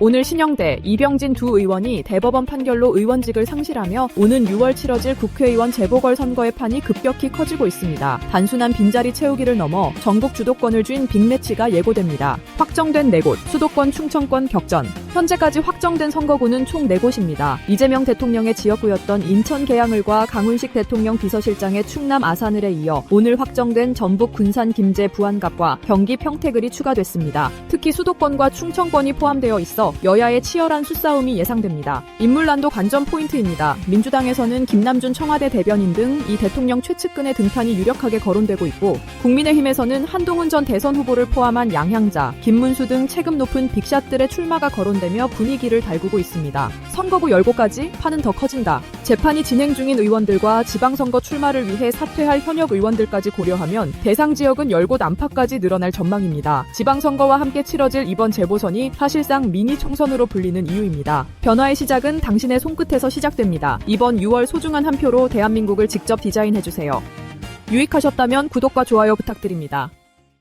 오늘 신영대, 이병진 두 의원이 대법원 판결로 의원직을 상실하며 오는 6월 치러질 국회의원 재보궐선거의 판이 급격히 커지고 있습니다. 단순한 빈자리 채우기를 넘어 전국 주도권을 쥔 빅매치가 예고됩니다. 확정된 4곳, 수도권 충청권 격전. 현재까지 확정된 선거구는 총 4곳입니다. 이재명 대통령의 지역구였던 인천 계양을과 강훈식 대통령 비서실장의 충남 아산을에 이어 오늘 확정된 전북 군산 김제 부안갑과 경기 평택을이 추가됐습니다. 특히 수도권과 충청권이 포함되어 있어 여야의 치열한 수싸움이 예상됩니다. 인물난도 관전 포인트입니다. 민주당에서는 김남준 청와대 대변인 등 이 대통령 최측근의 등판이 유력하게 거론되고 있고 국민의힘에서는 한동훈 전 대선 후보를 포함한 양향자, 김문수 등 체급 높은 빅샷들의 출마가 거론되 며 분위기를 달구고 있습니다. 선거구 열고까지 판은 더 커진다. 재판이 진행 중인 의원들과 지방선거 출마를 위해 사퇴할 현역 의원들까지 고려하면 대상 지역은 열곳 안팎까지 늘어날 전망입니다. 지방선거와 함께 치러질 이번 재보선이 사실상 미니 총선으로 불리는 이유입니다. 변화의 시작은 당신의 손끝에서 시작됩니다. 이번 6월 소중한 한 표로 대한민국을 직접 디자인해주세요. 유익하셨다면 구독과 좋아요 부탁드립니다.